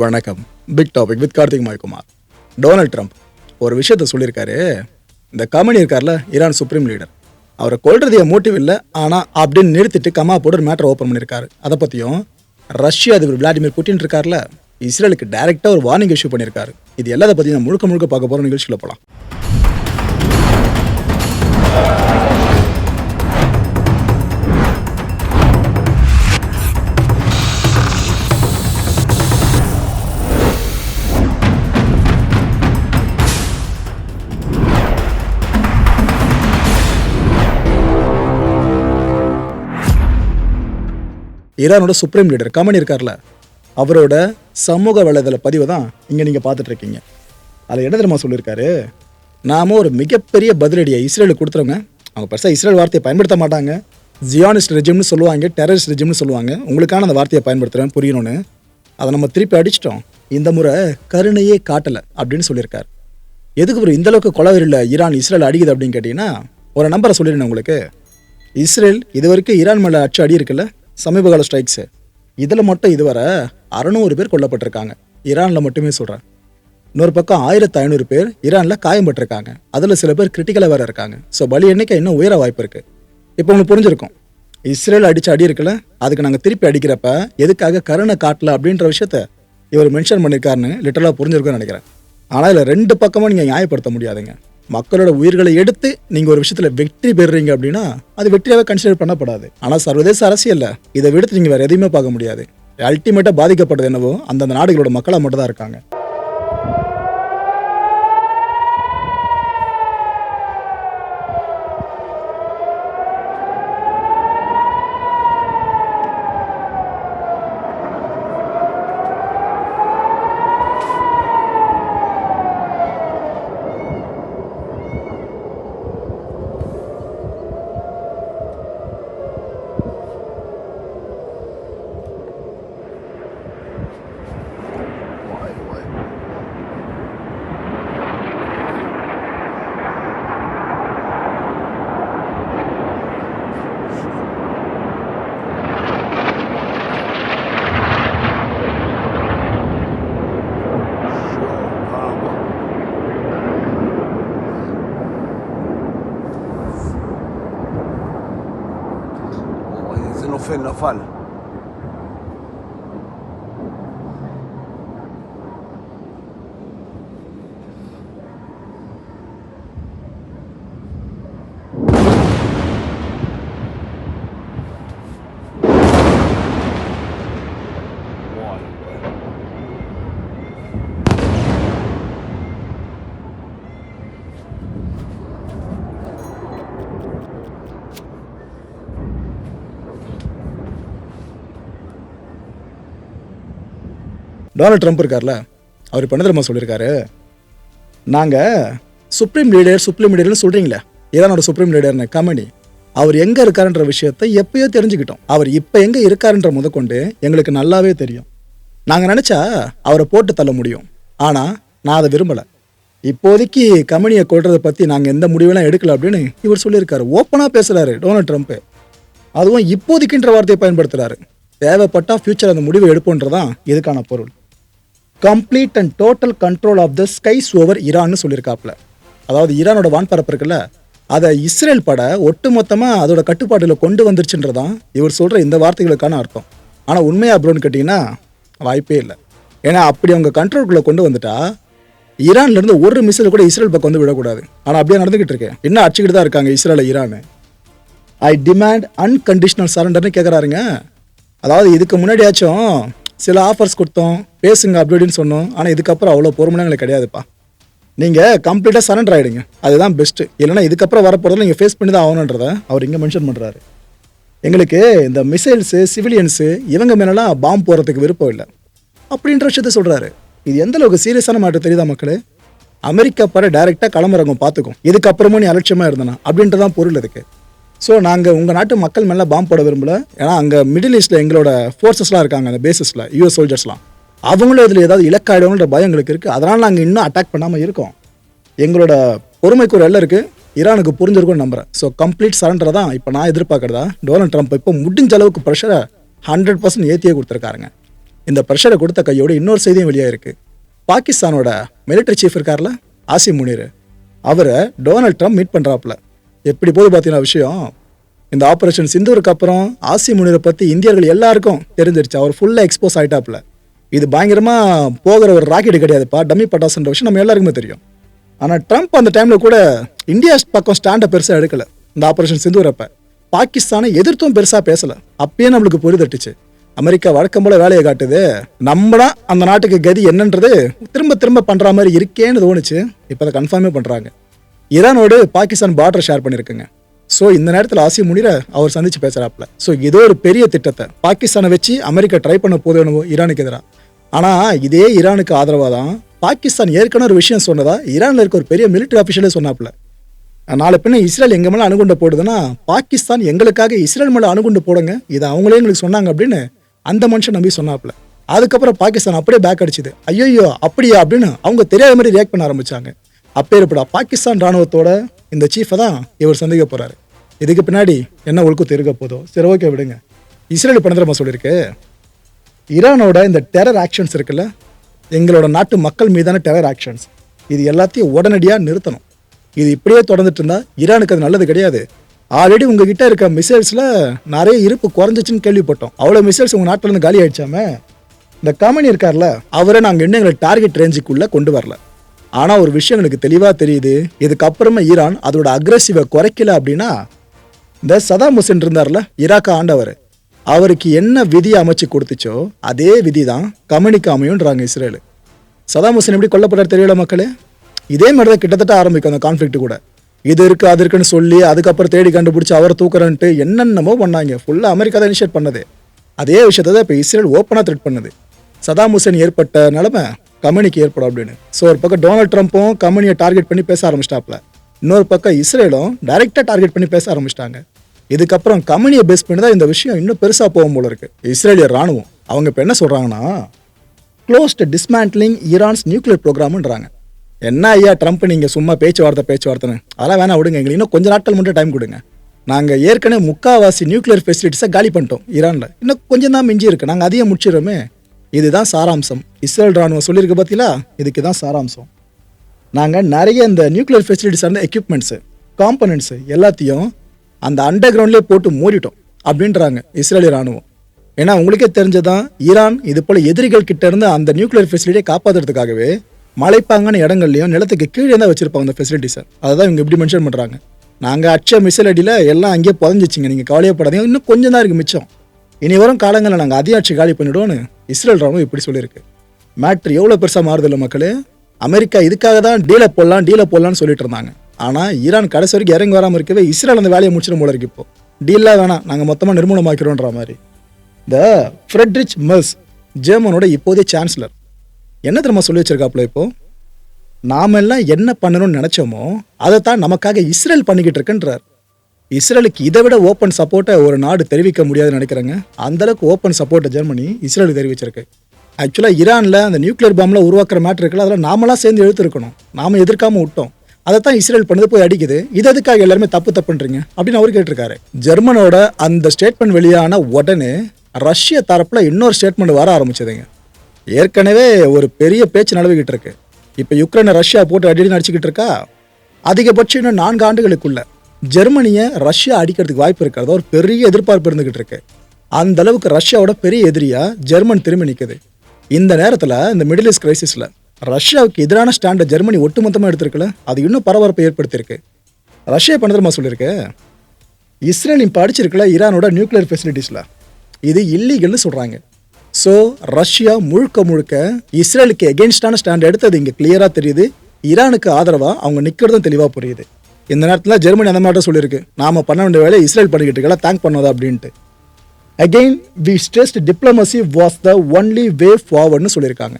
வணக்கம். Big topic with Karthik மாய்குமார் Donald Trump ஒரு விஷயத்த சொல்லியிருக்காரு. இந்த கமனி இருக்கார்ல ஈரான் சுப்ரீம் லீடர் அவரை கொல்றதைய மோட்டிவ் இல்லை ஆனால் அப்படின்னு நிறுத்திட்டு கமா போட்டு ஒரு மேட்டர் ஓப்பன் பண்ணியிருக்காரு. அதை பற்றியும் ரஷ்யா அதிபர் விளாடிமிர் புட்டின் இருக்கார்ல இஸ்ரேலுக்கு டைரெக்டாக ஒரு வார்னிங் இஷ்யூ பண்ணியிருக்காரு. இது எல்லாத்தை பற்றி நான் முழுக்க முழுக்க பார்க்க போகிற நிகழ்ச்சியில் போகலாம் ஈரானோட சுப்ரீம் லீடர் கமனி இருக்கார்ல அவரோட சமூக வலைதள பதிவை தான் இங்கே நீங்கள் பார்த்துட்டு இருக்கீங்க அதில் என்ன தெரியுமா சொல்லியிருக்காரு நாம ஒரு மிகப்பெரிய பதிலடியை இஸ்ரேலுக்கு கொடுத்துருங்க அவங்க பெருசாக இஸ்ரேல் வார்த்தையை பயன்படுத்த மாட்டாங்க. ஜியானிஸ்ட் ரெஜிம்னு சொல்லுவாங்க டெரரிஸ்ட் ரெஜிம்னு சொல்லுவாங்க. உங்களுக்கான அந்த வார்த்தையை பயன்படுத்துகிறேன் புரியணும்னு. அதை நம்ம திருப்பி அடிச்சிட்டோம். இந்த முறை கருணையே காட்டலை அப்படின்னு சொல்லியிருக்காரு எதுக்கு ஒரு இந்த அளவுக்கு கொலவெறியில் ஈரான் இஸ்ரேல் அடிக்குது அப்படின்னு கேட்டிங்கன்னா ஒரு நம்பரை சொல்லிடுறேன் உங்களுக்கு. இஸ்ரேல் இது வரைக்கும் ஈரான் மேலே அச்சு அடி இருக்குல்ல சமீபகால ஸ்ட்ரைக்ஸு இதில் மட்டும் இதுவரை அறநூறு பேர் கொல்லப்பட்டிருக்காங்க. ஈரானில் மட்டுமே சொல்கிறேன் இன்னொரு பக்கம் ஆயிரத்து ஐநூறு பேர் ஈரானில் காயம்பட்டிருக்காங்க அதில் சில பேர் கிரிட்டிக்கலாக வேறு இருக்காங்க. ஸோ பலி எண்ணிக்கை இன்னும் உயர வாய்ப்பு இருக்குது இப்போ உங்களுக்கு புரிஞ்சிருக்கும். இஸ்ரேல் அடிச்ச அடி இருக்குல்ல அதுக்கு நாங்கள் திருப்பி அடிக்கிறப்ப எதுக்காக கருணை காட்டல அப்படின்ற விஷயத்த இவர் மென்ஷன் பண்ணியிருக்காருன்னு லிட்டரலாக புரிஞ்சிருக்கும்னு நினைக்கிறேன். ஆனால் இதில் ரெண்டு பக்கமும் நீங்கள் நியாயப்படுத்த முடியாதுங்க. மக்களோட உயிர்களை எடுத்து நீங்கள் ஒரு விஷயத்தில் வெற்றி பெறுறீங்க அப்படின்னா அது வெற்றியாகவே கன்சிடர் பண்ணப்படாது. ஆனால் சர்வதேச அரசியல்ல இதை விடுத்து நீங்கள் வேறு எதையுமே பார்க்க முடியாது. அல்டிமேட்டாக பாதிக்கப்படுது என்னவோ அந்தந்த நாடுகளோட மக்களாக மட்டும் தான் இருக்காங்க. אוי, איזה נופל נפל. וואי, டொனால்ட் ட்ரம்ப் இருக்கார்ல அவர் இப்போ என்ன தெரியுமா சொல்லியிருக்காரு நாங்கள் சுப்ரீம் லீடர் சுப்ரீம் லீடர்னு சொல்கிறீங்களே ஈரானோட சுப்ரீம் லீடர்னு கமெனி அவர் எங்கே இருக்காருன்ற விஷயத்தை எப்பயோ தெரிஞ்சுக்கிட்டோம். அவர் இப்போ எங்கே இருக்காருன்ற முதற்கொண்டு எங்களுக்கு நல்லாவே தெரியும். நாங்கள் நினச்சா அவரை போட்டு தள்ள முடியும். ஆனால் நான் அதை விரும்பலை. இப்போதைக்கு கமனியை கொள்றதை பற்றி நாங்கள் எந்த முடிவெல்லாம் எடுக்கல அப்படின்னு இவர் சொல்லியிருக்காரு. ஓப்பனாக பேசுகிறாரு டொனால்ட் ட்ரம்ப்பு அதுவும் இப்போதைக்குன்ற வார்த்தையை பயன்படுத்துகிறாரு தேவைப்பட்டா ஃப்யூச்சர் அந்த முடிவை எடுப்போன்றதான் இதுக்கான பொருள். Complete and total control of the skies over ஈரான்னு சொல்லியிருக்காப்புல. அதாவது ஈரானோட வான்பரப்பு இருக்குல்ல அதை இஸ்ரேல் பட ஒட்டுமொத்தமாக அதோட கட்டுப்பாட்டில் கொண்டு வந்துருச்சுன்றதான் இவர் சொல்கிற இந்த வார்த்தைகளுக்கான அர்த்தம். ஆனால் உண்மையாக ப்ரோன்னு கேட்டிங்கன்னா வாய்ப்பே இல்லை. ஏன்னா அப்படி அவங்க கண்ட்ரோல்குள்ளே கொண்டு வந்துட்டா ஈரான்லேருந்து ஒரு மிசைல் கூட இஸ்ரேல் பக்கம் வந்து விடக்கூடாது. ஆனால் அப்படியே நடந்துக்கிட்டு இருக்கேன் இன்னும் அடிச்சுக்கிட்டு தான் இருக்காங்க இஸ்ரேலில் ஈரான்? ஐ டிமாண்ட் அன்கண்டிஷனல் சரண்டர்னு கேட்குறாருங்க அதாவது இதுக்கு முன்னாடியாச்சும் சில ஆஃபர்ஸ் கொடுத்தோம் பேசுங்க அப்படி இப்படின்னு சொன்னோம். ஆனால் இதுக்கப்புறம் அவ்வளோ பொறுமையாக எங்களுக்கு கிடையாதுப்பா நீங்கள் கம்ப்ளீட்டாக சரண்டர் ஆகிடுங்க அதுதான் பெஸ்ட்டு இல்லைன்னா இதுக்கப்புறம் வரப்போகிறத நீங்கள் ஃபேஸ் பண்ணி தான் ஆகணுன்றதை அவர் இங்கே மென்ஷன் பண்ணுறாரு எங்களுக்கு இந்த மிசைல்ஸு சிவிலியன்ஸு இவங்க மேலாம் பாம்பு போகிறதுக்கு விருப்பம் இல்லை. அப்படின்ற விஷயத்த சொல்கிறாரு இது எந்த அளவுக்கு சீரியஸான மாற்றம் தெரியுதா மக்களே? அமெரிக்கா பட டைரெக்டாக களமிறங்கும் பார்த்துக்கும் இதுக்கப்புறமும் நீ அலட்சியமாக இருந்தனா? அப்படின்றதான் பொருள் இதுக்கு ஸோ நாங்கள் உங்கள் நாட்டு மக்கள் மேலே பாம்பு போட விரும்பல. ஏன்னா அங்கே மிடில் ஈஸ்ட்டில் எங்களோட ஃபோர்ஸஸ்லாம் இருக்காங்க அந்த பேசிஸில் யூஎஸ் சோல்ஜர்ஸ்லாம் அவங்களும் இதில் ஏதாவது இலக்காயிடும்ன்ற பயம் எங்களுக்கு இருக்குது அதனால் நாங்கள் இன்னும் அட்டாக் பண்ணாமல் இருக்கோம். எங்களோட பொறுமைக்கு ஒரு எல்லாம் இருக்குது ஈரானுக்கு புரிஞ்சிருக்கும்னு நம்புறேன். ஸோ கம்ப்ளீட் சரண்டர் தான் இப்போ நான் எதிர்பார்க்குறதா? டொனால்ட் ட்ரம்ப் இப்போ முடிஞ்ச அளவுக்கு ப்ரெஷரை ஹண்ட்ரட் பர்சன்ட் ஏற்றியே கொடுத்துருக்காருங்க. இந்த ப்ரெஷரை கொடுத்த கையோடு இன்னொரு செய்தியும் வெளியாயிருக்கு. பாகிஸ்தானோட மிலிட்டரி சீஃப் இருக்கார்ல ஆசிம் முனீர். அவரை டொனால்ட் ட்ரம்ப் மீட் பண்ணுறாப்புல எப்படி போது பார்த்தீங்கன்னா விஷயம்? இந்த ஆப்ரேஷன் சிந்தூருக்கு அப்புறம் ஆசி முனிரை பற்றி இந்தியர்கள் எல்லாருக்கும் தெரிஞ்சிருச்சு. அவர் ஃபுல்லாக எக்ஸ்போஸ் ஆயிட்டாப்புல. இது பயங்கரமாக போகிற ஒரு ராக்கெட் கிடையாதுப்பா. டம்மி பட்டாசுன்ற விஷயம் நம்ம எல்லாருக்குமே தெரியும். ஆனால் ட்ரம்ப் அந்த டைமில் கூட இந்தியா பக்கம் ஸ்டாண்டை பெருசாக எடுக்கல. இந்த ஆப்ரேஷன் சிந்துவரப்ப பாகிஸ்தானை எதிர்த்தும் பெருசாக பேசலை. அப்பயே நம்மளுக்கு புரிதட்டுச்சு அமெரிக்கா வழக்கம் போல வேலையை காட்டுது. நம்மளா அந்த நாட்டுக்கு கதி என்னன்றது திரும்ப திரும்ப பண்ணுற மாதிரி இருக்கேன்னு தோணுச்சு. இப்போ அதை கன்ஃபார்மே பண்ணுறாங்க ஈரானோடு பாகிஸ்தான் பார்டர் ஷேர் பண்ணியிருக்குங்க ஸோ இந்த நேரத்தில் ஆசிய முனிர அவர் சந்திச்சு பேசுகிறாப்புல ஸோ இதோ ஒரு பெரிய திட்டத்தை பாகிஸ்தானை வச்சு அமெரிக்கா ட்ரை பண்ண போது என்னவோ ஈரானுக்கு எதிராக ஆனால் இதே ஈரானுக்கு ஆதரவாக தான் பாகிஸ்தான் ஏற்கனவே ஒரு விஷயம் சொன்னதா? ஈரானில் இருக்க ஒரு பெரிய மிலிட்டரி அஃபிஷியலே சொன்னாப்புல. நாளை பின்ன இஸ்ரேல் எங்கள் மேலே அணுகுண்டு போடுதுன்னா பாகிஸ்தான் எங்களுக்காக இஸ்ரேல் மேலே அணுகுண்டு போடுங்க. இது அவங்களே எங்களுக்கு சொன்னாங்க அப்படின்னு அந்த மனுஷன் நம்பி சொன்னாப்புல. அதுக்கப்புறம் பாகிஸ்தான் அப்படியே பேக் அடிச்சுது. ஐயோ அப்படியா அப்படின்னு அவங்க தெரியாத மாதிரி ரியாக்ட் பண்ண ஆரம்பிச்சாங்க. அப்பேற்பட பாகிஸ்தான் ராணுவத்தோட இந்த சீஃபை தான் இவர் சந்திக்க போறாரு. இதுக்கு பின்னாடி என்ன ஒழுக்கம் இருக்க போதோ சரி ஓகே விடுங்க. இஸ்ரேல் பணத்திரமா சொல்லியிருக்கு? ஈரானோட இந்த டெரர் ஆக்ஷன்ஸ் இருக்குல்ல எங்களோட நாட்டு மக்கள் மீதான டெரர் ஆக்ஷன்ஸ் இது எல்லாத்தையும் உடனடியாக நிறுத்தணும். இது இப்படியே தொடர்ந்துட்டு இருந்தால் ஈரானுக்கு அது நல்லது கிடையாது. ஆல்ரெடி உங்ககிட்ட இருக்க மிசைல்ஸில் நிறைய இருப்பு குறைஞ்சிச்சுன்னு கேள்விப்பட்டோம். அவ்வளோ மிசைல்ஸ் உங்கள் நாட்டிலேருந்து காலி ஆயிடுச்சாமே? இந்த கம்பெனி இருக்கார்ல அவரை நாங்கள் இன்னும் எங்களை டார்கெட் ரேஞ்சுக்குள்ளே கொண்டு வரல. ஆனால் ஒரு விஷயம் எனக்கு தெளிவாக தெரியுது. இதுக்கப்புறமா ஈரான் அதோட அக்ரஸிவை குறைக்கல அப்படின்னா இந்த சதாம் ஹுசேன் இருந்தார்ல ஈராக்க ஆண்டவர் அவருக்கு என்ன விதி அமைச்சு கொடுத்துச்சோ அதே விதி தான் கமனிக்கு அமையுன்றாங்க சதாம் ஹுசேன் எப்படி கொல்லப்பட்டார் தெரியல மக்களே? இதே மாதிரி தான் கிட்டத்தட்ட ஆரம்பிக்கும் அந்த கான்ஃப்ளிக்ட் கூட. இது இருக்கு அது இருக்குன்னு சொல்லி அதுக்கப்புறம் தேடி கண்டுபிடிச்சி அவரை தூக்குறன்ட்டு என்னென்னமோ பண்ணாங்க. ஃபுல்லாக அமெரிக்கா தான் இனிஷியேட் பண்ணது. அதே விஷயத்தை தான் இப்போ இஸ்ரேல் ஓப்பனாக த்ரெட் பண்ணுது. சதாம் ஹுசேன் ஏற்பட்ட நிலமை கமனிக்கு ஏற்படும் அப்படின்னு. ஸோ ஒரு பக்கம் டொனால்ட் ட்ரம்ப்பும் கமனியை டார்கெட் பண்ணி பேச ஆரம்பிச்சிட்டாப்ல இன்னொரு பக்கம் இஸ்ரேலும் டைரெக்டாக டார்கெட் பண்ணி பேச ஆரம்பிச்சிட்டாங்க. இதுக்கப்புறம் கமனியை பேஸ் பண்ணி தான் இந்த விஷயம் இன்னும் பெருசாக போகும் போல இருக்கு. இஸ்ரேலிய ராணுவம். அவங்க இப்போ என்ன சொல்கிறாங்கன்னா க்ளோஸ்ட் டிஸ்மேண்ட்லிங் ஈரான்ஸ் நியூக்ளியர் ப்ரோக்ராம்ன்றாங்க என்ன ஐயா ட்ரம்ப் நீங்கள் சும்மா பேச்சுவார்த்தை பேச்சுவார்த்தைன்னு? அதெல்லாம் வேணாம் விடுங்க. எங்களுக்கு இன்னும் கொஞ்சம் நாட்கள் மட்டும் டைம் கொடுங்க. நாங்கள் ஏற்கனவே முக்காவாசி நியூக்ளியர் ஃபெசிலிட்டிஸை காலி பண்ணிட்டோம் ஈரானில் இன்னும் கொஞ்சம் தான் மிஞ்சி இருக்குது நாங்கள் அதையும் முடிச்சிடுறோமே. இதுதான் சாராம்சம். இஸ்ரேல் ராணுவம் சொல்லியிருக்க பார்த்தீங்களா இதுக்கு தான் சாராம்சம். நாங்கள் நிறைய இந்த நியூக்ளியர் ஃபெசிலிட்டிஸ் சார்ந்த எக்யூப்மெண்ட்ஸு காம்பனன்ட்ஸு எல்லாத்தையும் அந்த அண்டர் கிரவுண்ட்லேயே போட்டு மூடிட்டோம் அப்படின்றாங்க இஸ்ரேலிய ராணுவம் ஏன்னா உங்களுக்கே தெரிஞ்சதான் ஈரான் இது போல் எதிரிகள் கிட்டேருந்து அந்த நியூக்ளியர் ஃபெசிலிட்டியை காப்பாற்றுறதுக்காகவே மலைப்பாங்கான இடங்கள்லையும் நிலத்துக்கு கீழே தான் வச்சுருப்பாங்க அந்த ஃபெசிலிட்டிஸை அதை தான் இவங்க இப்படி மென்ஷன் பண்ணுறாங்க நாங்கள் அச்ச மிசைல் அடியில் எல்லாம் அங்கேயே புதஞ்சிச்சிங்க. நீங்கள் கவலையப்படாதீங்க இன்னும் கொஞ்சம் தான் இருக்குது மிச்சம். இனி வரும் காலங்களில் நாங்கள் அதிகாட்சி காலி பண்ணிவிடுவோன்னு இஸ்ரேல் ராணுவம் இப்படி சொல்லியிருக்கு. மேட்ரு எவ்வளோ பெருசாக மாறுது இல்லை மக்களே? அமெரிக்கா இதுக்காக தான் டீலை போடலாம் டீலை போடலான்னு சொல்லிட்டு இருந்தாங்க. ஆனால் ஈரான் கடைசி வரைக்கும் இறங்கி வராமல் இருக்கவே இஸ்ரேல் அந்த வேலையை முடிச்சிடும் போல இருக்கு இப்போ. டீலாக வேணாம் நாங்கள் மொத்தமாக நிர்மூலமாக்கிறோன்ற மாதிரி. த ஃப்ரெட்ரிச் மெஸ் ஜெர்மனோட இப்போதைய சான்சலர் என்ன திரும்ப சொல்லி வச்சிருக்காப்புல இப்போ? நாமெல்லாம் என்ன பண்ணணும்னு நினச்சோமோ அதை தான் நமக்காக இஸ்ரேல் பண்ணிக்கிட்டு இருக்குன்றார். இஸ்ரேலுக்கு இதை விட ஓப்பன் சப்போர்ட்டை ஒரு நாடு தெரிவிக்க முடியாதுன்னு நினைக்கிறேங்க. அந்தளவுக்கு ஓப்பன் சப்போர்ட்டை ஜெர்மனி இஸ்ரேலுக்கு தெரிவிச்சிருக்கு. ஆக்சுவலாக ஈரானில் அந்த நியூக்ளியர் பாம்பில் உருவாக்குற மேட்ரு இருக்குல்ல அதில் நாமலாம் சேர்ந்து எழுத்துருக்கணும் நாம எதிர்க்காமல் விட்டோம். அதை தான் இஸ்ரேல் பண்ணது போய் அடிக்குது. இது எதுக்காக எல்லாருமே தப்பு தப்புன்றீங்க? அப்படின்னு அவர் கேட்டிருக்காரு. ஜெர்மனோட அந்த ஸ்டேட்மெண்ட் வெளியான உடனே ரஷ்ய தரப்பில் இன்னொரு ஸ்டேட்மெண்ட் வர ஆரம்பிச்சதுங்க. ஏற்கனவே ஒரு பெரிய பேச்சு நிலவிக்கிட்டு இருக்கு. இப்போ யுக்ரைனை ரஷ்யா போட்டு அடி அடி நடிச்சுக்கிட்டு இருக்கா? அதிகபட்சம் இன்னும் நான்கு ஆண்டுகளுக்குள்ள. ஜெர்மனியை ரஷ்யா அடிக்கிறதுக்கு வாய்ப்பு இருக்கிறது? ஒரு பெரிய எதிர்பார்ப்பு இருந்துகிட்டு இருக்கு. அந்த அளவுக்கு ரஷ்யாவோட பெரிய எதிரியாக ஜெர்மன் திரும்பி நிற்குது இந்த நேரத்தில் இந்த மிடில் ஈஸ்ட் கிரைசிஸில் ரஷ்யாவுக்கு எதிரான ஸ்டாண்டை ஜெர்மனி ஒட்டுமொத்தமாக எடுத்திருக்கல? அது இன்னும் பரபரப்பை ஏற்படுத்தியிருக்கு. ரஷ்யா பண்ணதுமா சொல்லியிருக்கு? இஸ்ரேல் இப்போ அடிச்சிருக்கல ஈரானோட நியூக்ளியர் ஃபெசிலிட்டிஸில் இது இல்லீகல்னு சொல்கிறாங்க ஸோ ரஷ்யா முழுக்க முழுக்க இஸ்ரேலுக்கு எகென்ஸ்டான ஸ்டாண்ட் எடுத்தது இங்கே கிளியராக தெரியுது. ஈரானுக்கு ஆதரவாக அவங்க நிற்கிறதும் தெளிவாக புரியுது. இந்த நேரத்தில் ஜெர்மனி அந்த மாதிரி சொல்லியிருக்கு. நாம பண்ண வேண்டிய வேலையை இஸ்ரேல் பண்ணிக்கிட்டு இருக்கல தேங்க் பண்ணாதா அப்படின்ட்டு. Again we stressed diplomacy was the only way ஃபார்வர்ட்னு சொல்லியிருக்காங்க.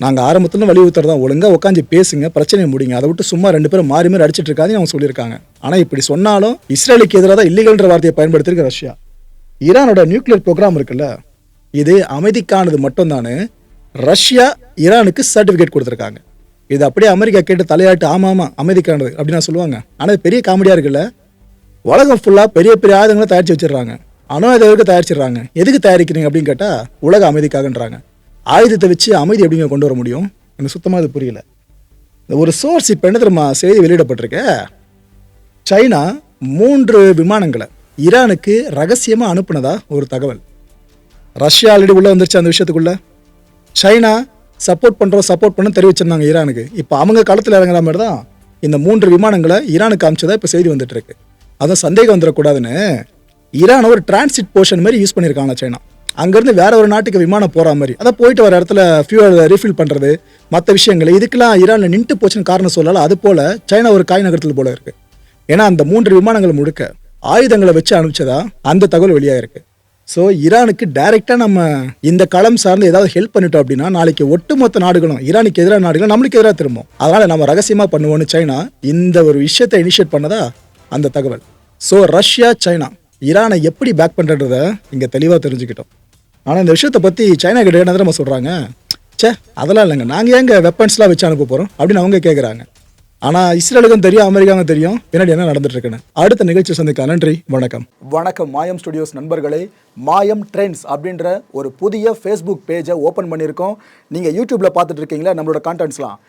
நாங்கள் ஆரம்பத்தில் வலியுறுத்துறது தான் ஒழுங்காக உட்காந்து பேசுங்க பிரச்சனையை முடிங்க. அதை விட்டு சும்மா ரெண்டு பேரும் மாறி மாறி அடிச்சிட்டு இருக்காதுன்னு அவங்க சொல்லியிருக்காங்க. ஆனால் இப்படி சொன்னாலும் இஸ்ரேலுக்கு எதிராக தான் இல்லீகல்ன்ற வார்த்தையை பயன்படுத்தியிருக்கு ரஷ்யா. ஈரானோட நியூக்ளியர் ப்ரோக்ராம் இருக்குல்ல இது அமைதிக்கானது மட்டும்தானே ரஷ்யா ஈரானுக்கு சர்டிஃபிகேட் கொடுத்துருக்காங்க. இது அப்படியே அமெரிக்கா கேட்டு தலையாட்டு ஆமாம் ஆமாம் அமைதிக்கானது அப்படின்னு சொல்லுவாங்க. ஆனால் பெரிய காமெடியாக இருக்குல்ல? உலகம் ஃபுல்லாக பெரிய பெரிய ஆயுதங்களை தயாரித்து வச்சிடுறாங்க. அணு வரைக்கும் தயாரிச்சிடுறாங்க. எதுக்கு தயாரிக்கிறீங்க அப்படின்னு கேட்டால் உலக அமைதிக்காகன்றாங்க. ஆயுதத்தை வச்சு அமைதி எப்படிங்க கொண்டு வர முடியும்? எனக்கு சுத்தமாக அது புரியல. இந்த ஒரு சோர்ஸ் இப்போ என்ன தெரியுமா செய்தி வெளியிடப்பட்டிருக்க? சைனா மூன்று விமானங்களை ஈரானுக்கு ரகசியமாக அனுப்புனதா ஒரு தகவல். ரஷ்யா ஆல்ரெடி உள்ளே வந்துருச்சு அந்த விஷயத்துக்குள்ளே. சைனா சப்போர்ட் பண்ணுறோம் சப்போர்ட் பண்ண தெரிவிச்சிருந்தாங்க ஈரானுக்கு. இப்போ அவங்க களத்தில் இறங்குற மாதிரி தான் இந்த மூன்று விமானங்களை ஈரானுக்கு அமைச்சதா இப்போ செய்தி வந்துட்டு இருக்கு அதுவும் சந்தேகம் வந்துடக்கூடாதுன்னு ஈரானை ஒரு டிரான்சிட் போர்ஷன் மாதிரி யூஸ் பண்ணியிருக்காங்க சைனா. அங்கேருந்து வேற ஒரு நாட்டுக்கு விமானம் போகிற மாதிரி. அதான் போயிட்டு வர இடத்துல ஃபியூவல் ரீஃபில் பண்ணுறது மற்ற விஷயங்கள் இதுக்கெல்லாம் ஈரானில் நின்று போச்சுன்னு காரணம் சொல்லலாம் அது போல சைனா ஒரு காய் நகரத்தில் போல இருக்கு. ஏன்னா அந்த மூன்று விமானங்கள் முழுக்க ஆயுதங்களை வச்சு அனுப்பிச்சதா அந்த தகவல் வெளியாக இருக்கு ஸோ ஈரானுக்கு டைரெக்டாக நம்ம இந்த களம் சார்ந்து ஏதாவது ஹெல்ப் பண்ணிட்டோம் அப்படின்னா நாளைக்கு ஒட்டுமொத்த நாடுகளும் ஈரானுக்கு எதிரான நாடுகளும் நம்மளுக்கு எதிராக திரும்பும். அதனால் நம்ம ரகசியமாக பண்ணுவோம்னு சைனா இந்த ஒரு விஷயத்தை இனிஷியேட் பண்ணதா அந்த தகவல். ஸோ ரஷ்யா சைனா ஈரானை எப்படி பேக் பண்ணுறத இங்கே தெளிவாக தெரிஞ்சுக்கிட்டோம். ஆனால் இந்த விஷயத்தை பற்றி சைனா கிட்ட என்ன நம்ம சொல்கிறாங்க ச்சே அதெல்லாம் இல்லைங்க. நாங்கள் ஏங்க வெப்பன்ஸ்லாம் வச்சு அனுப்ப போகிறோம் அப்படின்னு அவங்க கேட்குறாங்க ஆனால் இஸ்ரேலுக்கும் தெரியும் அமெரிக்காவுக்கும் தெரியும். பின்னாடி என்ன நடந்துட்டு இருக்குன்னு அடுத்த நிகழ்ச்சி சந்திக்க நன்றி வணக்கம். வணக்கம் மாயம் ஸ்டுடியோஸ் நண்பர்களே. மாயம் ட்ரெண்ட்ஸ் அப்படின்ற ஒரு புதிய ஃபேஸ்புக் பேஜை ஓப்பன் பண்ணியிருக்கோம். நீங்கள் யூடியூப்பில் பார்த்துட்டு இருக்கீங்களா நம்மளோட கான்டென்ட்ஸ்லாம்